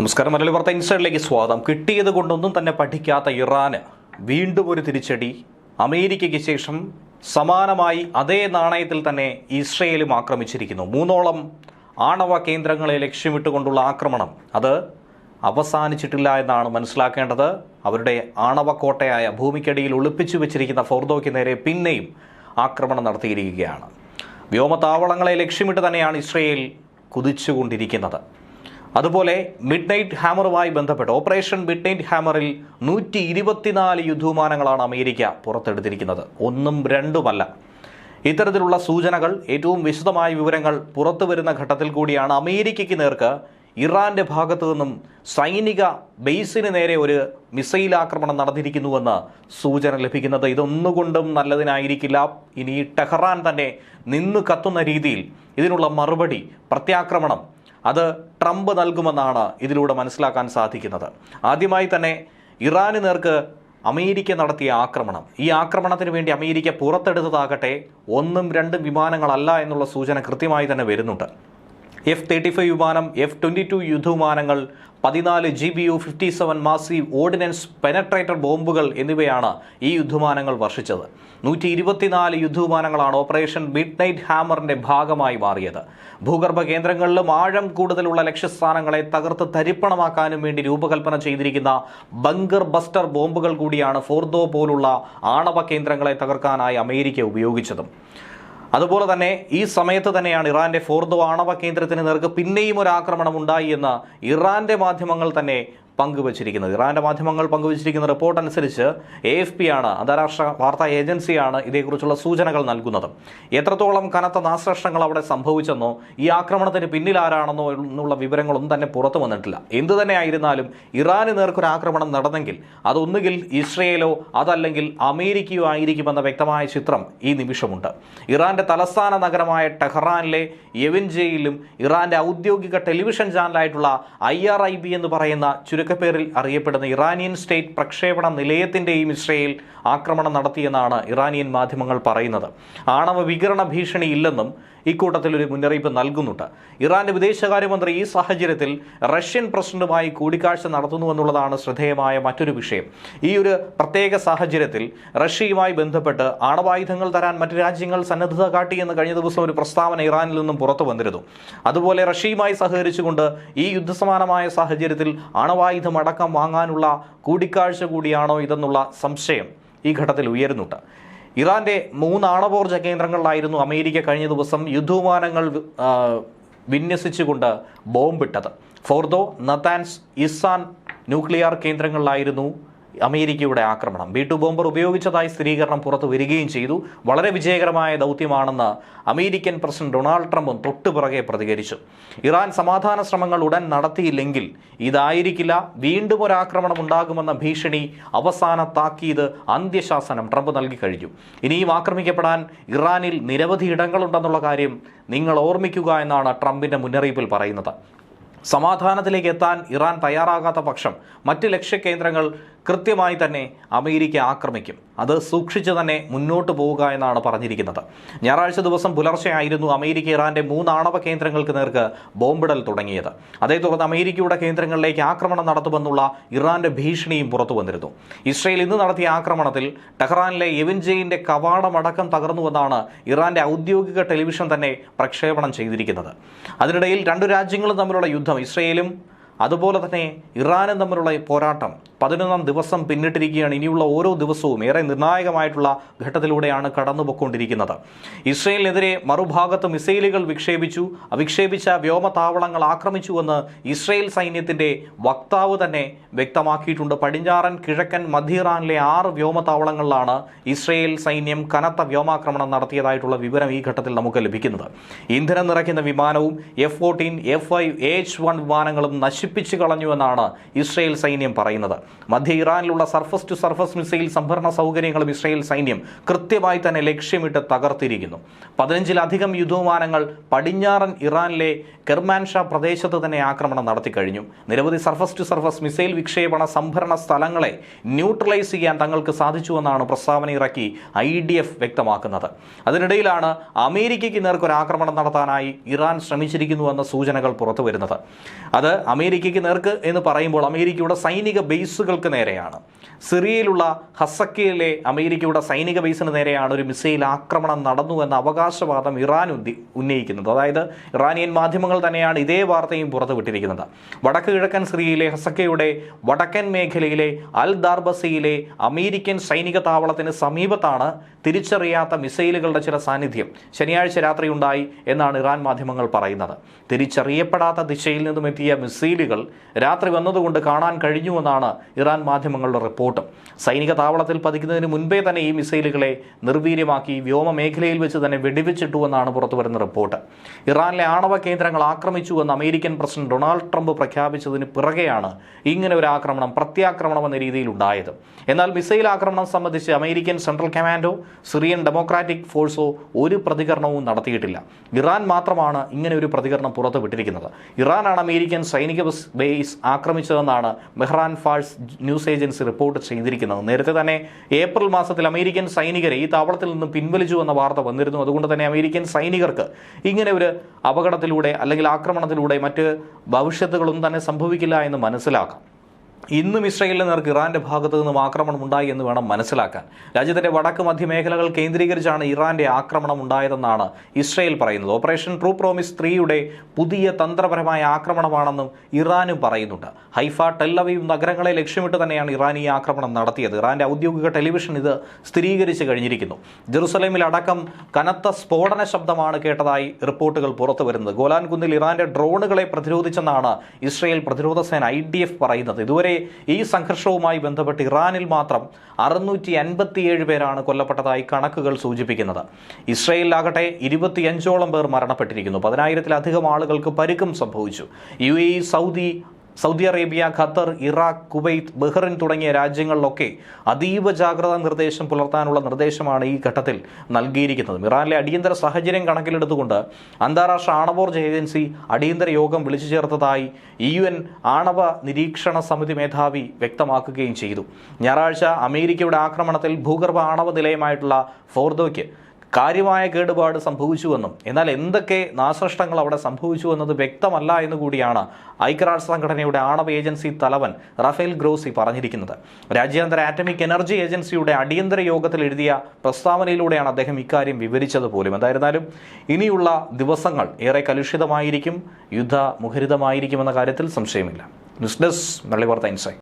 നമസ്കാരം. മലയാളി വാർത്ത ഇൻസൈഡിലേക്ക് സ്വാഗതം. കിട്ടിയത് കൊണ്ടൊന്നും തന്നെ പഠിക്കാത്ത ഇറാന് വീണ്ടും ഒരു തിരിച്ചടി. അമേരിക്കയ്ക്ക് ശേഷം സമാനമായി അതേ നാണയത്തിൽ തന്നെ ഇസ്രയേലും ആക്രമിച്ചിരിക്കുന്നു. മൂന്നോളം ആണവ കേന്ദ്രങ്ങളെ ലക്ഷ്യമിട്ടുകൊണ്ടുള്ള ആക്രമണം. അത് അവസാനിച്ചിട്ടില്ല എന്നാണ് മനസ്സിലാക്കേണ്ടത്. അവരുടെ ആണവ കോട്ടയായ ഭൂമിക്കടിയിൽ ഒളിപ്പിച്ചു വെച്ചിരിക്കുന്ന ഫോർദോയ്ക്ക് നേരെ പിന്നെയും ആക്രമണം നടത്തിയിരിക്കുകയാണ്. വ്യോമതാവളങ്ങളെ ലക്ഷ്യമിട്ട് തന്നെയാണ് ഇസ്രയേൽ കുതിച്ചുകൊണ്ടിരിക്കുന്നത്. അതുപോലെ മിഡ് നൈറ്റ് ഹാമറുമായി ബന്ധപ്പെട്ട് ഓപ്പറേഷൻ മിഡ് നൈറ്റ് ഹാമറിൽ നൂറ്റി ഇരുപത്തിനാല് യുദ്ധവിമാനങ്ങളാണ് അമേരിക്ക പുറത്തെടുത്തിരിക്കുന്നത്. ഒന്നും രണ്ടുമല്ല. ഇത്തരത്തിലുള്ള സൂചനകൾ ഏറ്റവും വിശദമായ വിവരങ്ങൾ പുറത്തു വരുന്ന ഘട്ടത്തിൽ കൂടിയാണ് അമേരിക്കയ്ക്ക് നേർക്ക് ഇറാന്റെ ഭാഗത്തു നിന്നും സൈനിക ബേസിന് നേരെ ഒരു മിസൈൽ ആക്രമണം നടന്നിരിക്കുന്നുവെന്ന് സൂചന ലഭിക്കുന്നത്. ഇതൊന്നുകൊണ്ടും നല്ലതിനായിരിക്കില്ല. ഇനി ടെഹ്റാൻ തന്നെ നിന്ന് കത്തുന്ന രീതിയിൽ ഇതിനുള്ള മറുപടി പ്രത്യാക്രമണം അത് ട്രംപ് നൽകുമെന്നാണ് ഇതിലൂടെ മനസ്സിലാക്കാൻ സാധിക്കുന്നത്. ആദ്യമായി തന്നെ ഇറാന് നേർക്ക് അമേരിക്ക നടത്തിയ ആക്രമണം. ഈ ആക്രമണത്തിന് വേണ്ടി അമേരിക്ക പുറത്തെടുത്തതാകട്ടെ ഒന്നും രണ്ടും വിമാനങ്ങളല്ല എന്നുള്ള സൂചന കൃത്യമായി തന്നെ വരുന്നുണ്ട്. എഫ് തേർട്ടി ഫൈവ് വിമാനം എഫ് ട്വന്റി ടു യുദ്ധവിമാനങ്ങൾ പതിനാല് G B U fifty seven massive ordnance penetrator ബോംബുകൾ എന്നിവയാണ് ഈ യുദ്ധമാനങ്ങൾ വർഷിച്ചത്. നൂറ്റി ഇരുപത്തിനാല് യുദ്ധവിമാനങ്ങളാണ് ഓപ്പറേഷൻ മിഡ് നൈറ്റ് ഹാമറിന്റെ ഭാഗമായി മാറിയത്. ഭൂഗർഭ കേന്ദ്രങ്ങളിലും ആഴം കൂടുതലുള്ള ലക്ഷ്യസ്ഥാനങ്ങളെ തകർത്ത് തരിപ്പണമാക്കാനും വേണ്ടി രൂപകൽപ്പന ചെയ്തിരിക്കുന്ന ബങ്കർ ബസ്റ്റർ ബോംബുകൾ കൂടിയാണ് ഫോർദോ പോലുള്ള ആണവ കേന്ദ്രങ്ങളെ തകർക്കാനായി അമേരിക്ക ഉപയോഗിച്ചതും. അതുപോലെ തന്നെ ഈ സമയത്ത് തന്നെയാണ് ഇറാന്റെ ഫോർദോ ആണവ കേന്ദ്രത്തിന് നേർക്ക് പിന്നെയും ഒരു ആക്രമണം ഉണ്ടായി എന്ന് ഇറാന്റെ മാധ്യമങ്ങൾ തന്നെ പങ്കുവച്ചിരിക്കുന്നത്. ഇറാന്റെ മാധ്യമങ്ങൾ പങ്കുവച്ചിരിക്കുന്ന റിപ്പോർട്ട് അനുസരിച്ച് എ എഫ് പി ആണ് അന്താരാഷ്ട്ര വാർത്താ ഏജൻസിയാണ് ഇതേക്കുറിച്ചുള്ള സൂചനകൾ നൽകുന്നത്. എത്രത്തോളം കനത്ത നാശനഷ്ടങ്ങൾ അവിടെ സംഭവിച്ചെന്നോ ഈ ആക്രമണത്തിന് പിന്നിൽ ആരാണെന്നോ എന്നുള്ള വിവരങ്ങളൊന്നും തന്നെ പുറത്തു വന്നിട്ടില്ല. എന്തു തന്നെ ആയിരുന്നാലും ഇറാന് നേർക്കൊരു ആക്രമണം നടന്നെങ്കിൽ അതൊന്നുകിൽ ഇസ്രയേലോ അതല്ലെങ്കിൽ അമേരിക്കയോ ആയിരിക്കുമെന്ന വ്യക്തമായ ചിത്രം ഈ നിമിഷമുണ്ട്. ഇറാന്റെ തലസ്ഥാന നഗരമായ ടെഹ്റാനിലെ യെവിൻജയിലും ഇറാന്റെ ഔദ്യോഗിക ടെലിവിഷൻ ചാനലായിട്ടുള്ള ഐ ആർ ഐ ബി എന്ന് പറയുന്ന ചുരുക്കപ്പേരിൽ അറിയപ്പെടുന്ന ഇറാനിയൻ സ്റ്റേറ്റ് പ്രക്ഷേപണ നിലയത്തിന്റെയും ഇസ്രയേൽ ആക്രമണം നടത്തിയെന്നാണ് ഇറാനിയൻ മാധ്യമങ്ങൾ പറയുന്നത്. ആണവ വികരണ ഭീഷണി ഇല്ലെന്നും ഇക്കൂട്ടത്തിൽ ഒരു മുന്നറിയിപ്പ് നൽകുന്നുണ്ട്. ഇറാന്റെ വിദേശകാര്യമന്ത്രി ഈ സാഹചര്യത്തിൽ റഷ്യൻ പ്രസിഡന്റുമായി കൂടിക്കാഴ്ച നടത്തുന്നുവെന്നുള്ളതാണ് ശ്രദ്ധേയമായ മറ്റൊരു വിഷയം. ഈ ഒരു പ്രത്യേക സാഹചര്യത്തിൽ റഷ്യയുമായി ബന്ധപ്പെട്ട് ആണവായുധങ്ങൾ തരാൻ മറ്റു രാജ്യങ്ങൾ സന്നദ്ധത കാട്ടിയെന്ന് കഴിഞ്ഞ ദിവസം ഒരു പ്രസ്താവന ഇറാനിൽ നിന്നും പുറത്തു വന്നിരുന്നു. അതുപോലെ റഷ്യയുമായി സഹകരിച്ചുകൊണ്ട് ഈ യുദ്ധസമാനമായ സാഹചര്യത്തിൽ ആണവായുധം അടക്കം വാങ്ങാനുള്ള കൂടിക്കാഴ്ച കൂടിയാണോ ഇതെന്നുള്ള സംശയം ഈ ഘട്ടത്തിൽ ഉയരുന്നുണ്ട്. ഇറാന്റെ മൂന്ന് ആണവോർജ കേന്ദ്രങ്ങളിലായിരുന്നു അമേരിക്ക കഴിഞ്ഞ ദിവസം യുദ്ധവിമാനങ്ങൾ വിന്യസിച്ചുകൊണ്ട് ബോംബിട്ടത്. ഫോർദോ നത്താൻസ് ഇസാൻ ന്യൂക്ലിയർ കേന്ദ്രങ്ങളിലായിരുന്നു അമേരിക്കയുടെ ആക്രമണം. ബി ടു ബോംബർ ഉപയോഗിച്ചതായി സ്ഥിരീകരണം പുറത്തു വരികയും ചെയ്തു. വളരെ വിജയകരമായ ദൗത്യമാണെന്ന് അമേരിക്കൻ പ്രസിഡന്റ് ഡൊണാൾഡ് ട്രംപും തൊട്ടുപിറകെ പ്രതികരിച്ചു. ഇറാൻ സമാധാന ശ്രമങ്ങൾ ഉടൻ നടത്തിയില്ലെങ്കിൽ ഇതായിരിക്കില്ല. വീണ്ടും ഒരു ആക്രമണം ഉണ്ടാകുമെന്ന ഭീഷണി അവസാന താക്കീത് അന്ത്യശാസനം ട്രംപ് നൽകി കഴിഞ്ഞു. ഇനിയും ആക്രമിക്കപ്പെടാൻ ഇറാനിൽ നിരവധി ഇടങ്ങളുണ്ടെന്നുള്ള കാര്യം നിങ്ങൾ ഓർമ്മിക്കുക എന്നാണ് ട്രംപിന്റെ മുന്നറിയിപ്പിൽ പറയുന്നത്. സമാധാനത്തിലേക്ക് എത്താൻ ഇറാൻ തയ്യാറാകാത്ത പക്ഷം മറ്റ് ലക്ഷ്യകേന്ദ്രങ്ങൾ കൃത്യമായി തന്നെ അമേരിക്ക ആക്രമിക്കും. അത് സൂക്ഷിച്ച് തന്നെ മുന്നോട്ട് പോവുക എന്നാണ് പറഞ്ഞിരിക്കുന്നത്. ഞായറാഴ്ച ദിവസം പുലർച്ചെയായിരുന്നു അമേരിക്ക ഇറാന്റെ മൂന്ന് ആണവ കേന്ദ്രങ്ങൾക്ക് നേർക്ക് ബോംബിടൽ തുടങ്ങിയത്. അതേ തുടർന്ന് അമേരിക്കയുടെ കേന്ദ്രങ്ങളിലേക്ക് ആക്രമണം നടത്തുമെന്നുള്ള ഇറാന്റെ ഭീഷണിയും പുറത്തു വന്നിരുന്നു. ഇസ്രയേൽ ഇന്ന് നടത്തിയ ആക്രമണത്തിൽ ടെഹ്റാനിലെ എവിൻജെയിന്റെ കവാടമടക്കം തകർന്നുവെന്നാണ് ഇറാന്റെ ഔദ്യോഗിക ടെലിവിഷൻ തന്നെ പ്രക്ഷേപണം ചെയ്തിരിക്കുന്നത്. അതിനിടയിൽ രണ്ടു രാജ്യങ്ങളും തമ്മിലുള്ള യുദ്ധം ഇസ്രയേലും അതുപോലെ തന്നെ ഇറാനും തമ്മിലുള്ള ഈ പോരാട്ടം പതിനൊന്നാം ദിവസം പിന്നിട്ടിരിക്കുകയാണ്. ഇനിയുള്ള ഓരോ ദിവസവും ഏറെ നിർണായകമായിട്ടുള്ള ഘട്ടത്തിലൂടെയാണ് കടന്നുപോയിക്കൊണ്ടിരിക്കുന്നത്. ഇസ്രയേലിനെതിരെ മറുഭാഗത്ത് മിസൈലുകൾ വിക്ഷേപിച്ചു. വിക്ഷേപിച്ച വ്യോമതാവളങ്ങൾ ആക്രമിച്ചുവെന്ന് ഇസ്രയേൽ സൈന്യത്തിന്റെ വക്താവ് തന്നെ വ്യക്തമാക്കിയിട്ടുണ്ട്. പടിഞ്ഞാറൻ കിഴക്കൻ മധ്യ ഇറാനിലെ ആറ് വ്യോമതാവളങ്ങളിലാണ് ഇസ്രയേൽ സൈന്യം കനത്ത വ്യോമാക്രമണം നടത്തിയതായിട്ടുള്ള വിവരം ഈ ഘട്ടത്തിൽ നമുക്ക് ലഭിക്കുന്നത്. ഇന്ധനം നിറയ്ക്കുന്ന വിമാനവും F fourteen F five H one വിമാനങ്ങളും നശിപ്പിച്ചു കളഞ്ഞുവെന്നാണ് ഇസ്രയേൽ സൈന്യം പറയുന്നത്. മധ്യ ഇറാനിലുള്ള സർഫസ് ടു സർഫസ് മിസൈൽ സംഭരണ സൗകര്യങ്ങളും ഇസ്രയേൽ സൈന്യം കൃത്യമായി തന്നെ ലക്ഷ്യമിട്ട് തകർത്തിരിക്കുന്നു. പതിനഞ്ചിലധികം യുദ്ധവിമാനങ്ങൾ പടിഞ്ഞാറൻ ഇറാനിലെ കെർമാൻഷാ പ്രദേശത്ത് തന്നെ ആക്രമണം നടത്തി കഴിഞ്ഞു. നിരവധി സർഫസ് ടു സർഫസ് മിസൈൽ വിക്ഷേപണ സംഭരണ സ്ഥലങ്ങളെ ന്യൂട്രലൈസ് ചെയ്യാൻ തങ്ങൾക്ക് സാധിച്ചുവെന്നാണ് പ്രസ്താവന ഇറക്കി ഐ ഡി എഫ് വ്യക്തമാക്കുന്നത്. അതിനിടയിലാണ് അമേരിക്കയ്ക്ക് നേർക്കൊരു ആക്രമണം നടത്താനായി ഇറാൻ ശ്രമിച്ചിരിക്കുന്നുവെന്ന സൂചനകൾ പുറത്തു വരുന്നത് അത് അമേരിക്ക അമേരിക്കയ്ക്ക് നേർക്ക് എന്ന് പറയുമ്പോൾ അമേരിക്കയുടെ സൈനിക ബേസുകൾക്ക് നേരെയാണ്. സിറിയയിലുള്ള ഹസക്കയിലെ അമേരിക്കയുടെ സൈനിക ബേസിന് നേരെയാണ് ഒരു മിസൈൽ ആക്രമണം നടന്നു എന്ന അവകാശവാദം ഇറാൻ ഉന്നി- ഉന്നയിക്കുന്നത്. അതായത് ഇറാനിയൻ മാധ്യമങ്ങൾ തന്നെയാണ് ഇതേ വാർത്തയും പുറത്തുവിട്ടിരിക്കുന്നത്. വടക്ക് കിഴക്കൻ സിറിയയിലെ ഹസക്കയുടെ വടക്കൻ മേഖലയിലെ അൽ ദാർബസയിലെ അമേരിക്കൻ സൈനിക താവളത്തിന് സമീപത്താണ് തിരിച്ചറിയാത്ത മിസൈലുകളുടെ ചില സാന്നിധ്യം ശനിയാഴ്ച രാത്രി ഉണ്ടായി എന്നാണ് ഇറാൻ മാധ്യമങ്ങൾ പറയുന്നത്. തിരിച്ചറിയപ്പെടാത്ത ദിശയിൽ നിന്നും എത്തിയ മിസൈലുകൾ രാത്രി വന്നതുകൊണ്ട് കാണാൻ കഴിഞ്ഞുവെന്നാണ് ഇറാൻ മാധ്യമങ്ങളുടെ റിപ്പോർട്ട്. സൈനിക താവളത്തിൽ പതിക്കുന്നതിന് മുൻപേ തന്നെ ഈ മിസൈലുകളെ നിർവീര്യമാക്കി വ്യോമ മേഖലയിൽ വെച്ച് തന്നെ വെടിവെച്ചിട്ടുവെന്നാണ് പുറത്തുവരുന്ന റിപ്പോർട്ട്. ഇറാനിലെ ആണവ കേന്ദ്രങ്ങൾ ആക്രമിച്ചുവെന്ന് അമേരിക്കൻ പ്രസിഡന്റ് ഡൊണാൾഡ് ട്രംപ് പ്രഖ്യാപിച്ചതിന് പിറകെയാണ് ഇങ്ങനെ ഒരു ആക്രമണം പ്രത്യാക്രമണം എന്ന രീതിയിൽ ഉണ്ടായത്. എന്നാൽ മിസൈൽ ആക്രമണം സംബന്ധിച്ച് അമേരിക്കൻ സെൻട്രൽ കമാൻഡോ സിറിയൻ ഡെമോക്രാറ്റിക് ഫോഴ്സോ ഒരു പ്രതികരണവും നടത്തിയിട്ടില്ല. ഇറാൻ മാത്രമാണ് ഇങ്ങനെ ഒരു പ്രതികരണം പുറത്തുവിട്ടിരിക്കുന്നത്. ഇറാനാണ് അമേരിക്കൻ സൈനിക bus base ആക്രമിച്ചതെന്നാണ് Mehran Fars news agency report ചെയ്തിരിക്കുന്നത്. നേരത്തെ തന്നെ ഏപ്രിൽ മാസത്തിൽ അമേരിക്കൻ സൈനികരെ ഈ താവളത്തിൽ നിന്ന് പിൻവലിച്ചു എന്ന വാർത്ത വന്നിരുന്നു. അതുകൊണ്ട് തന്നെ അമേരിക്കൻ സൈനികർക്ക് ഇങ്ങനെ ഒരു അപകടത്തിലൂടെ അല്ലെങ്കിൽ ആക്രമണത്തിലൂടെ മറ്റ് ഭവിഷ്യത്തുകളൊന്നും തന്നെ സംഭവിക്കില്ല എന്ന് മനസ്സിലാക്കാം. ഇന്നും ഇസ്രയേലിന് നേർക്ക് ഇറാന്റെ ഭാഗത്തു നിന്നും ആക്രമണം ഉണ്ടായി എന്ന് വേണം മനസ്സിലാക്കാൻ. രാജ്യത്തിന്റെ വടക്ക് മധ്യമേഖലകൾ കേന്ദ്രീകരിച്ചാണ് ഇറാന്റെ ആക്രമണം ഉണ്ടായതെന്നാണ് ഇസ്രയേൽ പറയുന്നത്. ഓപ്പറേഷൻ ട്രൂ പ്രോമിസ് ത്രീയുടെ പുതിയ തന്ത്രപരമായ ആക്രമണമാണെന്നും ഇറാനും പറയുന്നുണ്ട്. ഹൈഫ ടെല്ലവീവ് നഗരങ്ങളെ ലക്ഷ്യമിട്ട് തന്നെയാണ് ഇറാൻ ഈ ആക്രമണം നടത്തിയത്. ഇറാന്റെ ഔദ്യോഗിക ടെലിവിഷൻ ഇത് സ്ഥിരീകരിച്ച് കഴിഞ്ഞിരിക്കുന്നു. ജെറുസലേമിൽ അടക്കം കനത്ത സ്ഫോടന ശബ്ദമാണ് കേട്ടതായി റിപ്പോർട്ടുകൾ പുറത്തു വരുന്നത്. ഗോലാൻ കുന്നിൽ ഇറാന്റെ ഡ്രോണുകളെ പ്രതിരോധിച്ചെന്നാണ് ഇസ്രയേൽ പ്രതിരോധ സേന ഐ പറയുന്നത്. ഇതുവരെ ഈ സംഘർഷവുമായി ബന്ധപ്പെട്ട് ഇറാനിൽ മാത്രം അറുന്നൂറ്റി അൻപത്തിയേഴ് പേരാണ് കൊല്ലപ്പെട്ടതായി കണക്കുകൾ സൂചിപ്പിക്കുന്നത്. ഇസ്രയേലിലാകട്ടെ ഇരുപത്തിയഞ്ചോളം പേർ മരണപ്പെട്ടിരിക്കുന്നു. പതിനായിരത്തിലധികം ആളുകൾക്ക് പരുക്കും സംഭവിച്ചു. U Saudi Saudi Arabia Qatar Iraq Kuwait Bahrain തുടങ്ങിയ രാജ്യങ്ങളിലൊക്കെ അതീവ ജാഗ്രതാ നിർദ്ദേശം പുലർത്താനുള്ള നിർദ്ദേശമാണ് ഈ ഘട്ടത്തിൽ നൽകിയിരിക്കുന്നത്. ഇറാനിലെ അടിയന്തര സാഹചര്യം കണക്കിലെടുത്തുകൊണ്ട് അന്താരാഷ്ട്ര ആണവോർജ ഏജൻസി അടിയന്തര യോഗം വിളിച്ചു ചേർത്തതായി യു എൻ ആണവ നിരീക്ഷണ സമിതി മേധാവി വ്യക്തമാക്കുകയും ചെയ്തു. ഞായറാഴ്ച അമേരിക്കയുടെ ആക്രമണത്തിൽ ഭൂഗർഭ ആണവ നിലയമായിട്ടുള്ള ഫോർദോയ്ക്ക് കാര്യമായ കേടുപാട് സംഭവിച്ചുവെന്നും എന്നാൽ എന്തൊക്കെ നാശനഷ്ടങ്ങൾ അവിടെ സംഭവിച്ചു എന്നത് വ്യക്തമല്ല എന്ന് കൂടിയാണ് ഐക്യരാഷ്ട്ര സംഘടനയുടെ ആണവ ഏജൻസി തലവൻ റഫേൽ ഗ്രോസി പറഞ്ഞിരിക്കുന്നത്. രാജ്യാന്തര ആറ്റമിക് എനർജി ഏജൻസിയുടെ അടിയന്തര യോഗത്തിൽ എഴുതിയ പ്രസ്താവനയിലൂടെയാണ് അദ്ദേഹം ഇക്കാര്യം വിവരിച്ചത് പോലും എന്തായിരുന്നാലും ഇനിയുള്ള ദിവസങ്ങൾ ഏറെ കലുഷിതമായിരിക്കും യുദ്ധ മുഖരിതമായിരിക്കുമെന്ന കാര്യത്തിൽ സംശയമില്ല. News desk Vellivartha insight.